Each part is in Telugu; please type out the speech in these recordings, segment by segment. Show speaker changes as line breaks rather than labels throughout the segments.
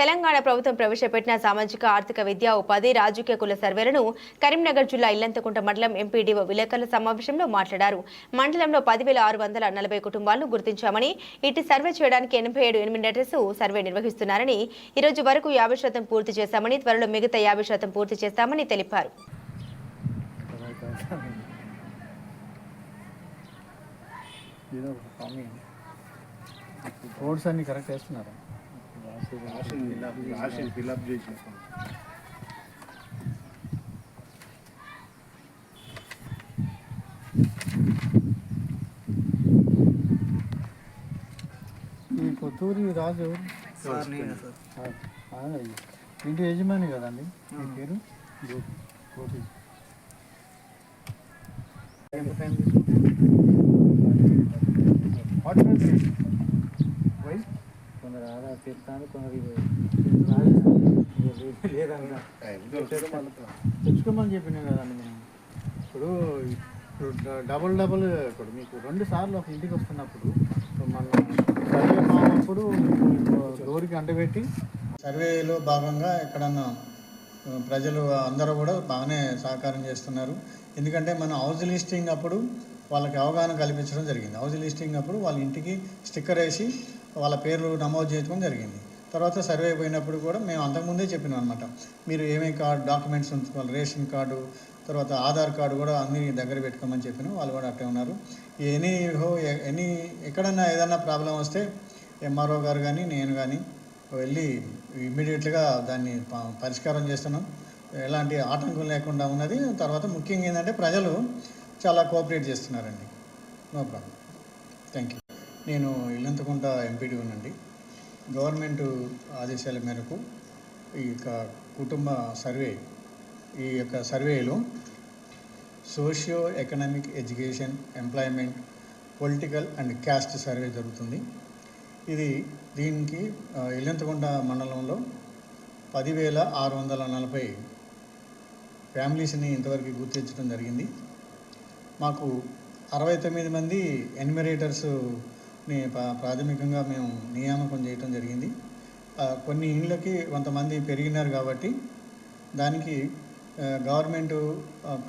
తెలంగాణ ప్రభుత్వం ప్రవేశపెట్టిన సామాజిక ఆర్థిక విద్యా ఉపాధి రాజకీయ కుల సర్వేలను కరీంనగర్ జిల్లా ఇల్లంతకుంట మండలం ఎంపీడీఓ విలేకరుల సమావేశంలో మాట్లాడారు. మండలంలో పదివేల ఆరు వందల నలభై కుటుంబాలను గుర్తించామని ఇటు సర్వే చేయడానికి ఎనభై ఏడు ఎనిమిడేటర్స్ సర్వే నిర్వహిస్తున్నారని ఈ రోజు వరకు యాభై శాతం పూర్తి చేశామని త్వరలో మిగతా యాభై శాతం పూర్తి చేస్తామని తెలిపారు.
రోడ్స్ అన్ని కరెక్ట్ వేస్తున్నారా
ఫిల్అప్ చేసిన
ఈ కొత్తూరి రాజు ఇంటి యజమాని కదండి మీ పేరు? గోపి? Why?
లేదంట.
తెచ్చుకోమని చెప్పిన కదండి మేము ఇప్పుడు డబుల్ డబుల్ ఇప్పుడు మీకు రెండు సార్లు ఒక ఇంటికి వస్తున్నప్పుడు మన సర్వే మామప్పుడు డోర్కి అంటబెట్టి సర్వేలో భాగంగా ఎక్కడన్నా ప్రజలు అందరూ కూడా బాగానే సహకారం చేస్తున్నారు. ఎందుకంటే మన హౌస్ లిస్టింగ్ అప్పుడు వాళ్ళకి అవగాహన కల్పించడం జరిగింది. హౌస్ లిస్టింగ్ అప్పుడు వాళ్ళ ఇంటికి స్టిక్కర్ వేసి వాళ్ళ పేర్లు నమోదు చేయడం జరిగింది. తర్వాత సర్వే పోయినప్పుడు కూడా మేము అంతకుముందే చెప్పినాం అనమాట మీరు ఏమేమి కార్డు డాక్యుమెంట్స్ ఉంచుకోవాలి రేషన్ కార్డు తర్వాత ఆధార్ కార్డు కూడా అన్ని దగ్గర పెట్టుకోమని చెప్పినాం. వాళ్ళు కూడా అట్టే ఉన్నారు. ఎనీ హో ఎనీ ఎక్కడన్నా ఏదన్నా ప్రాబ్లం వస్తే ఎంఆర్ఓ గారు కానీ నేను కానీ వెళ్ళి ఇమ్మీడియట్గా దాన్ని పరిష్కారం చేస్తున్నాం. ఎలాంటి ఆటంకం లేకుండా ఉన్నది. తర్వాత ముఖ్యంగా ఏంటంటే ప్రజలు చాలా కోఆపరేట్ చేస్తున్నారండి. No problem. థ్యాంక్ యూ నేను ఇల్లంతకుంట ఎంపీడి ఉన్నాండి. గవర్నమెంట్ ఆదేశాల మేరకు ఈ యొక్క కుటుంబ సర్వే ఈ యొక్క సర్వేలో socio economic education employment political and caste survey జరుగుతుంది. ఇది దీనికి ఇల్లంతకుంట మండలంలో పదివేల ఆరు వందల నలభై ఫ్యామిలీస్ని ఇంతవరకు గుర్తించడం జరిగింది. మాకు అరవై తొమ్మిది మంది ఎన్యుమరేటర్స్ని ప్రాథమికంగా మేము నియామకం చేయటం జరిగింది. కొన్ని ఇండ్లకి కొంతమంది పెరిగినారు కాబట్టి దానికి గవర్నమెంట్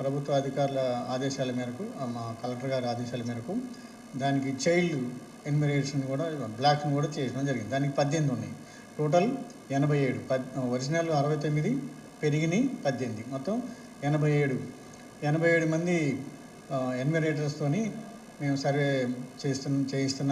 ప్రభుత్వ అధికారుల ఆదేశాల మేరకు మా కలెక్టర్ గారి ఆదేశాల మేరకు దానికి చైల్డ్ ఎన్యుమరేషన్ కూడా బ్లాక్ని కూడా చేయడం జరిగింది. దానికి పద్దెనిమిది ఉన్నాయి. టోటల్ ఎనభై ఏడు. పద్ ఒరిజినల్ అరవై తొమ్మిది పెరిగినాయి పద్దెనిమిది. మొత్తం ఎనభై ఏడు. ఎనభై ఏడు మంది ఎన్యుమరేటర్స్తోని మేము సర్వే చేస్తున్న చేయిస్తున్నాం.